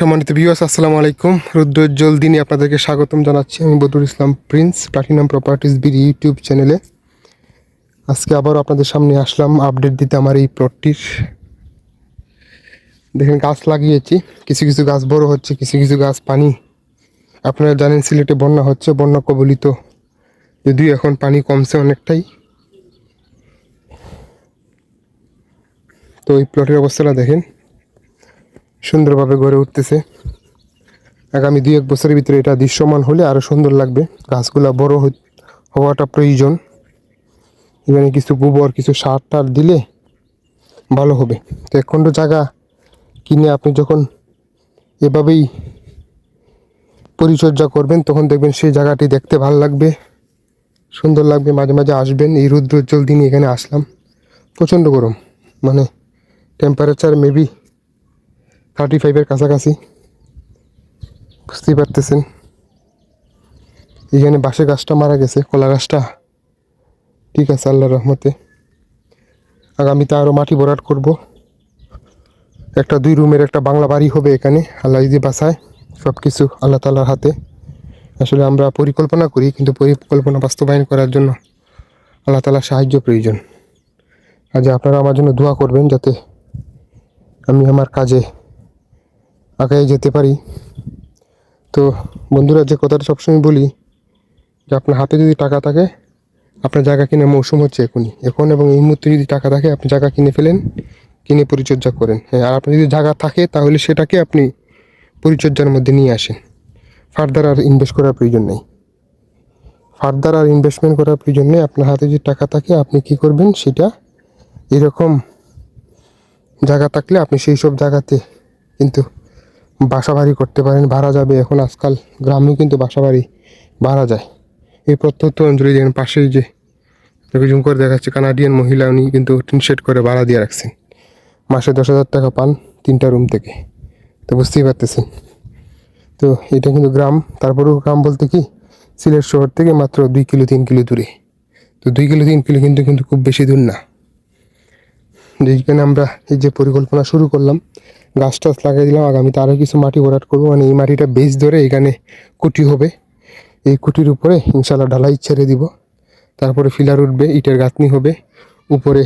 সম্মানিত ভিউয়ার্স আসসালামু আলাইকুম। রুদ্রোজ্জ্বল দিনে আপনাদেরকে স্বাগতম জানাচ্ছি আমি Badrul Islam Prince Platinum Properties বির ইউটিউব চ্যানেলে। আজকে আবারও আপনাদের সামনে আসলাম আপডেট দিতে আমার এই প্লটটির দেখেন, গাছ লাগিয়েছি, কিছু কিছু গাছ বড় হচ্ছে, কিছু কিছু গাছ পানি। আপনারা জানেন, সিলেটে বন্যা হচ্ছে, বন্যা কবলিত। যদিও এখন পানি কমছে অনেকটাই। তো এই প্লটের অবস্থাটা দেখেন। সুন্দরভাবে গড়ে উঠতেছে। আগামী দুই এক বছরের ভিতরে এটা দৃশ্যমান হলে আরও সুন্দর লাগবে। গাছগুলা বড় হওয়াটা প্রয়োজন। এখানে কিছু গোবর, কিছু সার টার দিলে ভালো হবে। তো তো জায়গা কিনে আপনি যখন এভাবেই পরিচর্যা করবেন, তখন দেখবেন সেই জায়গাটি দেখতে ভালো লাগবে। সুন্দর লাগবে। মাঝে মাঝে আসবেন। এই রুদ্রোজ্জ্বল দিনে এখানে আসলাম। প্রচণ্ড গরম। মানে টেম্পারেচার মেবি থার্টি ফাইভের কাছাকাছি। বুঝতেই পারতেছেন। এখানে বাসে গাছটা মারা গেছে, কলা গাছটা। ঠিক আছে, আল্লাহর রহমতে। আগামীতে আরও মাটি ভরাট করব। একটা দুই রুমের একটা বাংলা বাড়ি হবে এখানে, আল্লাহ যদি বাসায় সব কিছু আল্লাহ তালার হাতে। আসলে আমরা পরিকল্পনা করি, কিন্তু পরিকল্পনা বাস্তবায়ন করার জন্য আল্লাহ তালার সাহায্য প্রয়োজন। আজ আপনারা আমার জন্য দোয়া করবেন যাতে আমি আমার কাজে আগায় যেতে পারি। তো বন্ধুরা, যে কথাটা সবসময় বলি, যে আপনার হাতে যদি টাকা থাকে, আপনার জায়গা কিনে মৌসুম হচ্ছে এখনই। এখন এবং এই মুহূর্তে যদি টাকা থাকে, আপনি জায়গা কিনে ফেলেন, কিনে পরিচর্যা করেন। হ্যাঁ আর আপনার যদি জায়গা থাকে, তাহলে সেটাকে আপনি পরিচর্যার মধ্যে নিয়ে আসেন। ফার্দার আর ইনভেস্ট করার প্রয়োজন নেই। ফার্দার আর ইনভেস্টমেন্ট করার প্রয়োজন নেই। আপনার হাতে যদি টাকা থাকে, আপনি কি করবেন? সেটা এরকম জায়গা থাকলে আপনি সেই সব জায়গাতে কিন্তু বাসা বাড়ি করতে পারেন, ভাড়া যাবে। এখন আজকাল গ্রামেও কিন্তু বাসা বাড়ি ভাড়া যায়। এই প্রত্যন্ত অঞ্চলে যেখানে পাশেই যে তোকে জুম করে দেখাচ্ছে, কানাডিয়ান মহিলা উনি কিন্তু টিন শেড করে ভাড়া দিয়ে রাখছেন। মাসে দশ হাজার টাকা পান তিনটা রুম থেকে। তো বুঝতেই পারতেছেন। তো এটা কিন্তু গ্রাম। তারপরেও গ্রাম বলতে কি? সিলেট শহর থেকে মাত্র দুই কিলো, তিন কিলো দূরে। তো দুই কিলো, তিন কিলো কিন্তু কিন্তু খুব বেশি দূর না। যেখানে আমরা এই যে পরিকল্পনা শুরু করলাম গাছ টাছ লাগিয়ে দিলাম, আগামীতে আরও কিছু মাটি ভরাট করব। মানে এই মাটিটা বেশ ধরে এখানে কুটি হবে। এই কুটির উপরে ইনশাল্লাহ ঢালাই ছেড়ে দিব। তারপরে ফিলার উঠবে, ইটের গাঁথনি হবে। উপরে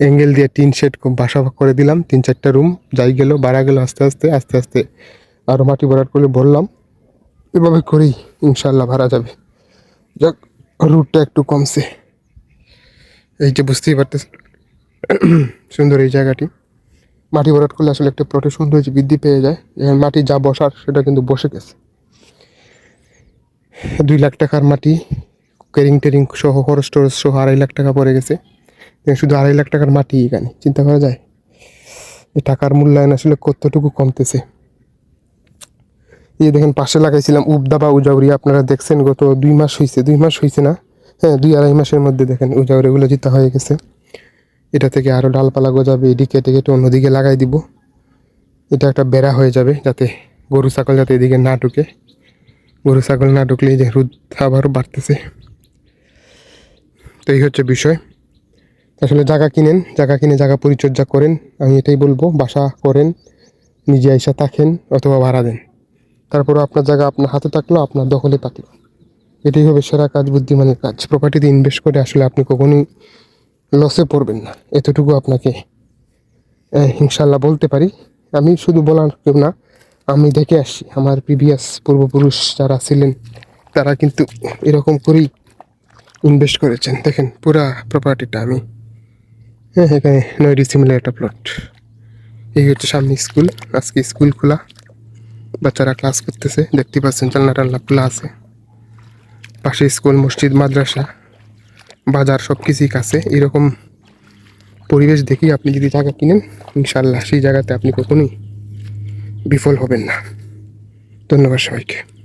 অ্যাঙ্গেল দিয়ে টিন শেড বাসা করে দিলাম, তিন চারটা রুম, যাই গেল, বাড়া গেল, আস্তে আস্তে আস্তে আস্তে আরও মাটি ভরাট করে ভরলাম। এভাবে করেই ইনশাল্লাহ ভাড়া যাবে। যাক, রুটটা একটু কমছে। এই যে বুঝতেই পারতেছেন, সুন্দর এই জায়গাটি। মাটি ভরাট করলে আসলে একটা প্লটের সৌন্দর্য বৃদ্ধি পেয়ে যায়। এখানে মাটি যা বসার, সেটা কিন্তু বসে গেছে। দুই লাখ টাকার মাটি কেরিং টেরিং সহ, খরচ টরচ সহ আড়াই লাখ টাকা পড়ে গেছে। শুধু আড়াই লাখ টাকার মাটি এখানে, চিন্তা করা যায়? এই টাকার মূল্যায়ন আসলে কতটুকু কমতেছে। এই দেখেন, পাশে লাগাইছিলাম উবদা বা উজাউরি, আপনারা দেখছেন গত দুই মাস হয়েছে দুই মাস হয়েছে না? হ্যাঁ দুই আড়াই মাসের মধ্যে দেখেন উজাউরিগুলো জিতা হয়ে গেছে। এটা থেকে আরও ডালপালা গজাবে, এদিকে কেটে কেটে অন্যদিকে লাগাই দিব। এটা একটা বেড়া হয়ে যাবে যাতে গরু, ছাগল যাতে এদিকে না ঢুকে। গরু, ছাগল না ঢুকলে যে রোদ আবারও বাড়তেছে। তো এই হচ্ছে বিষয়। আসলে জায়গা কিনেন, জায়গা কিনে জায়গা পরিচর্যা করেন, আমি এটাই বলব, বাসা করেন, নিজে আইসা থাকেন অথবা ভাড়া দেন। তারপরে আপনার জায়গা আপনার হাতে থাকল, আপনার দখলে থাকল। এটাই হবে সেরা কাজ, বুদ্ধিমানের কাজ। প্রপার্টিতে ইনভেস্ট করে আসলে আপনি কখনোই লসে পড়বেন না। এতটুকু আপনাকে ইনশাল্লাহ বলতে পারি। আমি শুধু বলার কেউ না, আমি দেখে আসছি আমার প্রিভিয়াস পূর্বপুরুষ যারা ছিলেন, তারা কিন্তু এরকম করেই ইনভেস্ট করেছেন। দেখেন, পুরা প্রপার্টিটা আমি হ্যাঁ এখানে নয় ডিসিমিলার একটা প্লট এই হচ্ছে সামনে স্কুল আজকে স্কুল খোলা। বাচ্চারা ক্লাস করতেছে, দেখতে পাচ্ছেন জানলা টাল্লা খোলা আছে। পাশে স্কুল মসজিদ, মাদ্রাসা। বাজার সব কিছুই কাছে। এরকম পরিবেশ দেখি আপনি যদি জায়গা কিনেন, ইনশাল্লাহ সেই জায়গাতে আপনি কখনোই বিফল হবেন না। ধন্যবাদ সবাইকে।